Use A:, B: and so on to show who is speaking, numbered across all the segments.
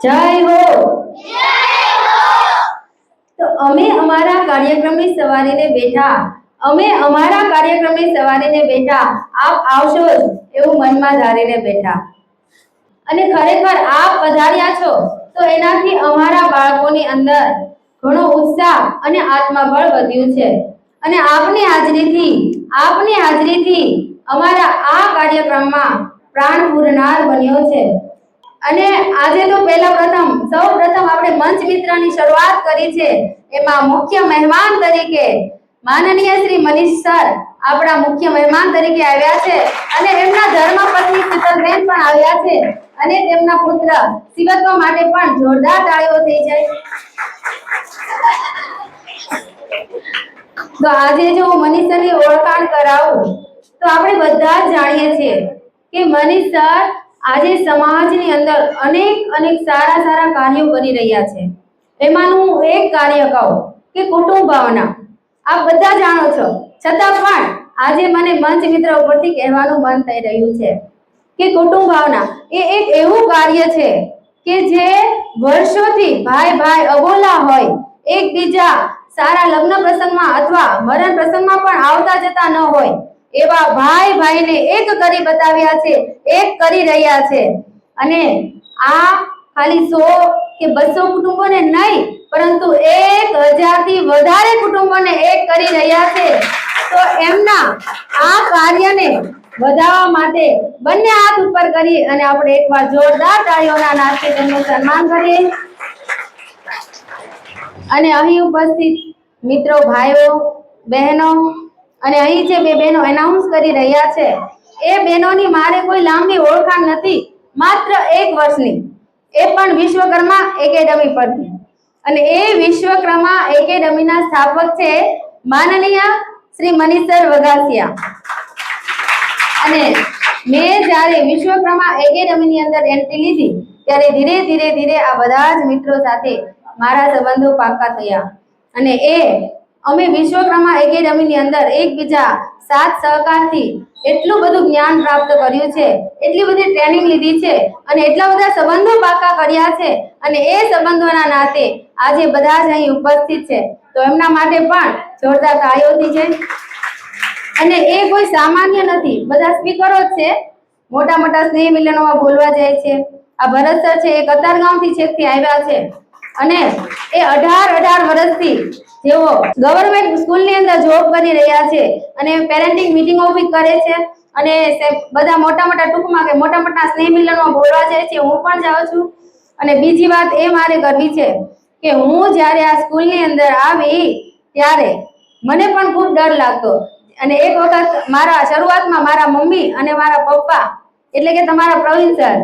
A: જય હો. તો અમે અમારા કાર્યક્રમની સવારીને બેઠા. અમે અમારા કાર્યક્રમની સવારીને બેઠા. આપ આવશો જ એવું મનમાં ધારીને બેઠા. અને ખરેખર આપ પધાર્યા છો તો એનાથી અમારા બાળકોની અંદર ઘણો ઉત્સાહ અને આત્મબળ વધ્યું છે. અને આપની હાજરીથી આપની હાજરીથી અમારા આ કાર્યક્રમમાં પ્રાણ પૂરનાર બન્યો છે. અને આજે તો પહેલા પ્રથમ, સૌ પ્રથમ આપણે મંચ મિત્રની શરૂઆત કરી છે. એમાં મુખ્ય મહેમાન તરીકે માનનીય શ્રી મનીષ સર આપણા મુખ્ય મહેમાન તરીકે આવ્યા છે. અને એમના ધર્મપત્ની શીતલબેન પણ આવ્યા છે. અને તેમના પુત્ર શિવત્વ માટે પણ જોરદાર તાળીઓ થઈ જાય તો આજે જો હું મનીષ સરની ઓળખાણ કરાવું, તો આપણે બધા જ જાણીએ છીએ કે મનીષ સર આજે સમાજની અંદર અનેક અનેક સારા સારા કાર્યો કરી રહ્યા છે. એમાંનું એક કાર્ય કહું કે કુટુંબ ભાવના. આપ બધા જાણો છો. છતાં પણ આજે મને મંચ મિત્ર ઉપરથી કહેવાનું મન થઈ રહ્યું છે કે કુટુંબ ભાવના એ એક એવું કાર્ય છે કે જે વર્ષોથી ભાઈ ભાઈ અબોલા હોય, એકબીજા સારા લગ્ન પ્રસંગમાં અથવા મરણ પ્રસંગમાં પણ આવતા જતા ન હોય. એવા ભાઈ ભાઈને એક કરી બતાવ્યા છે, એક કરી રહ્યા છે. અને આ ખાલી સો કે બસો કુટુંબોને નહીં, પરંતુ એક હજારથી વધારે કુટુંબોને એક કરી રહ્યા છે. તો એમના આ કાર્યને વધારવા માટે બંને હાથ ઉપર કરી અને આપણે એકવાર જોરદાર તાળીઓના નાદથી તેમનું સન્માન કરીએ. અને અહીં ઉપસ્થિત મિત્રો, ભાઈઓ, બહેનો અને અહીં જે બે બહેનો એનાઉન્સ કરી રહ્યા છે, એ બહેનોની મારે કોઈ લાંબી ઓળખાણ નથી, માત્ર એક વર્ષની. એ પણ વિશ્વકર્મા એકેડમી પરથી. અને એ વિશ્વકર્મા એકેડમીના સ્થાપક છે માનનીય શ્રી મનીષર વઘાસિયા. અને મેં જ્યારે વિશ્વકર્મા એકેડમીની અંદર એન્ટ્રી લીધી, ત્યારે ધીરે ધીરે ધીરે આ બધા જ મિત્રો સાથે મારા સંબંધો પાકા થયા. અને એ અમે વિશ્વકર્મા એકેડમીની અંદર એકબીજા સાથ સહકારથી એટલું બધું જ્ઞાન પ્રાપ્ત કર્યું છે. એટલી બધી ટ્રેનિંગ લીધી છે અને એટલા બધા સંબંધો પાકા કર્યા છે અને એ સંબંધોના નાતે આજે બધા જ અહીં ઉપસ્થિત છે. તો એમના માટે પણ જોરદાર તાળીઓથી છે અને એ કોઈ સામાન્ય નથી. બધા સ્પીકરો જ છે. મોટા મોટા સ્નેહ મિલનોમાં બોલવા જાય છે. આ ભરત સર છે એ કતારગાંવથી છેકથી આવ્યા છે. અને એ અઢાર અઢાર વર્ષથી જેઓ ગવર્મેન્ટ સ્કૂલની અંદર જોબ કરી રહ્યા છે અને પેરેન્ટિંગ મિટિંગો બી કરે છે અને બધા મોટા મોટા ટૂંકમાં કે મોટા મોટા સ્નેહ મિલનમાં બોલવા જાય છે હું પણ જાઉં છું. અને બીજી વાત એ મારે કરવી છે કે હું જ્યારે આ સ્કૂલની અંદર આવી ત્યારે મને પણ ખૂબ ડર લાગતો. અને એક વખત મારા શરૂઆતમાં મારા મમ્મી અને મારા પપ્પા એટલે કે તમારા પ્રવીણ સર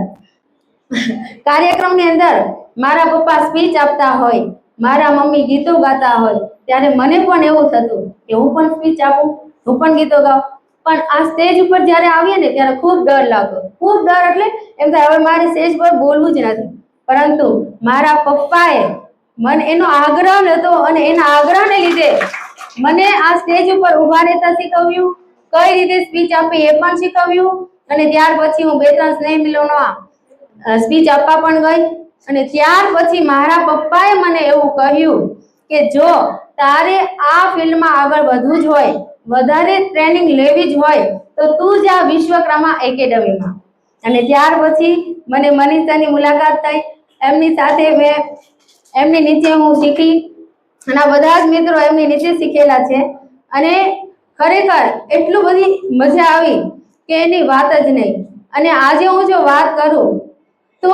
A: કાર્યક્રમની અંદર મારા પપ્પા સ્પીચ આપતા હોય, મારા મમ્મી ગીતો ગાતા હોય, ત્યારે મને પણ એવું થતું કે હું પણ સ્પીચ આપું, હું પણ ગીતો ગાઉં. પણ આ સ્ટેજ ઉપર જ્યારે આવીએ ને, ત્યારે ખૂબ ડર લાગ્યો ખૂબ ડર એટલે એમ થાય, હવે મારે સ્ટેજ પર બોલવું જ નથી. પરંતુ મારા પપ્પાએ મને એનો આગ્રહ હતો અને એના આગ્રહને લીધે મને આ સ્ટેજ ઉપર ઊભા રહેતા શીખવ્યું. કઈ રીતે સ્પીચ આપી એ પણ શીખવ્યું. અને ત્યાર પછી હું બે ત્રણ સ્નેહ મિલોનો સ્પીચ આપવા પણ ગઈ. અને ત્યાર પછી મારા પપ્પાએ મને એવું કહ્યું કે જો તારે આ ફિલ્ડમાં આગળ વધવું જ હોય, વધારે ટ્રેનિંગ લેવી જ હોય, તો તું જ વિશ્વકર્મા એકેડમીમાં. અને ત્યાર પછી મને મનીષાની મુલાકાત થઈ. એમની સાથે મેં, એમની નીચે હું શીખી. અને બધા જ મિત્રો એમની નીચે શીખેલા છે. અને ખરેખર એટલું બધી મજા આવી કે એની વાત જ નહીં. અને આજે હું જો વાત કરું, તો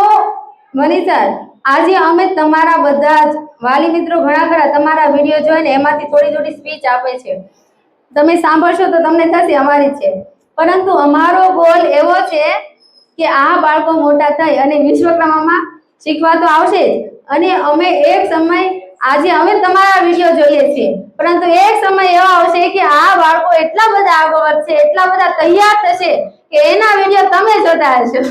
A: મનીષા, આજે અમે તમારા બધા જ વાલી મિત્રો ઘણા ખરા તમારા વીડિયો જોઈને એમાંથી થોડી થોડી સ્પીચ આપે છે. તમે સાંભળશો તો તમને થશે અમારી છે. પરંતુ અમારો ગોલ એવો છે કે આ બાળકો મોટા થઈ અને વિશ્વક્રમામાં શીખવા તો આવશે જ. અને અમે એક સમય, આજે અમે તમારા વીડિયો જોઈએ છીએ. પરંતુ એક સમય એવો આવશે કે આ બાળકો એટલા બધા આગળ વધશે, એટલા બધા તૈયાર થશે કે એના વીડિયો તમે જોતા હશો.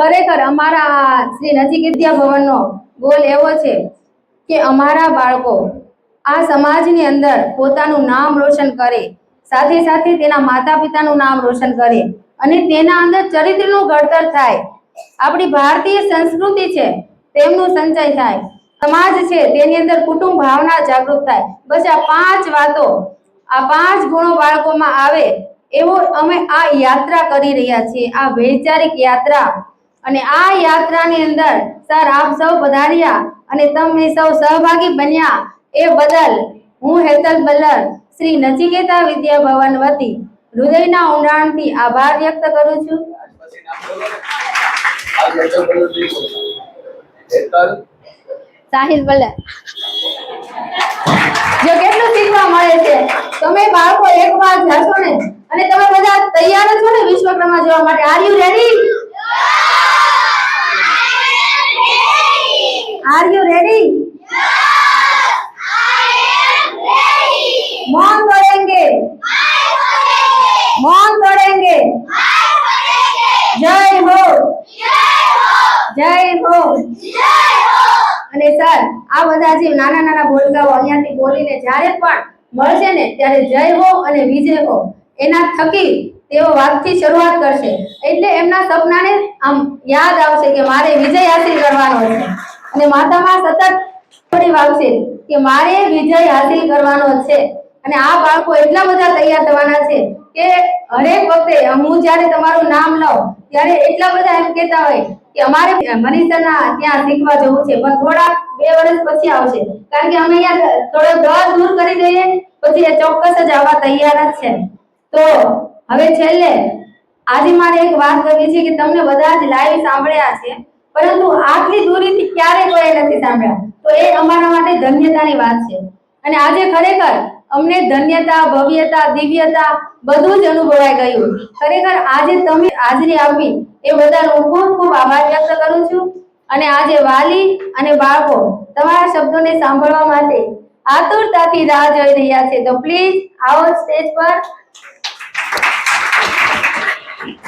A: ખરેખર અમારા શ્રી નજીક ભવનનો ગોલ એવો છે કે અમારા બાળકો આ સમાજની અંદર પોતાનું નામ રોશન કરે, સાથે સાથે તેના માતા પિતાનું નામ રોશન કરે અને તેના અંદર ચરિત્રનું ઘડતર થાય. આપણી ભારતીય સંસ્કૃતિ છે, તેમનું સંચય થાય. સમાજ છે, તેની અંદર કુટુંબ ભાવના જાગૃત થાય. બસ આ પાંચ વાતો, આ પાંચ ગુણો બાળકોમાં આવે એવો અમે આ યાત્રા કરી રહ્યા છીએ, આ વૈચારિક યાત્રા. અને આ યાત્રાની અંદર સર આપ સૌ પધાર્યા અને તમે સૌ સહભાગી બન્યા. એ બદલ હું હેતલ બલ્લર શ્રી નચિકેતા વિદ્યા ભવન વતી હૃદયના ઊંડાણથી આભાર વ્યક્ત કરું છું. સાહિલ બલ્લર. જો કેટલું શીખવા મળે છે. તમે બાળકો એક વાર જશો ને અને તમે બધા તૈયાર છો ને વિશ્વકર્મા જોવા માટે. Are you ready R you ready मौन तोड़ेंगे मौन तोड़ेंगे जय हो जय हो અને સર આ બધા જે નાના નાના ભોલકાઓ અહીંયાથી બોલીને જ્યારે પણ મળશે ને ત્યારે જય હો અને વિજય હો એના થકી તેઓ વાતથી શરૂઆત કરશે. એટલે એમના સપનાને આમ યાદ આવશે કે મારે વિજય હાસિલ કરવાનો છે. અને માતામાં સતત થોડી વાગશે કે મારે વિજય હાસિલ કરવાનો છે. અને આ બાળકો એટલા બધા તૈયાર થવાના છે કે હરેક વખતે હું જ્યારે તમારું નામ લઉં, ત્યારે એટલા બધા એમ કહેતા હોય કે અમારે મનીષાના ત્યાં શીખવા જવું છે. પણ થોડા બે વર્ષ પછી આવશે. કારણ કે અમે અહીંયા થોડો ડર દૂર કરી દઈએ, પછી એ ચોક્કસ જ આવવા તૈયાર જ છે. તો હવે છેલ્લે આજે મારે એક વાત કરવી છે કે તમને બધા જ લાઈવ સાંભળ્યા છે, પરંતુ આટલી દૂરીથી ક્યારે કોઈ નથી સાંભળ્યા. તો એ અમારા માટે ધન્યતાની વાત છે. અને આજે ખરેખર અમને ધન્યતા, ભવ્યતા, દિવ્યતા બધું જ અનુભવાઈ ગયું. ખરેખર આજે તમે હાજરી આપી એ હું ખૂબ ખૂબ આભાર વ્યક્ત કરું છું. અને આજે વાલી અને બાળકો તમારા શબ્દોને સાંભળવા માટે આતુરતાથી રાહ જોઈ રહ્યા છે. તો પ્લીઝ આવો સ્ટેજ પર はい。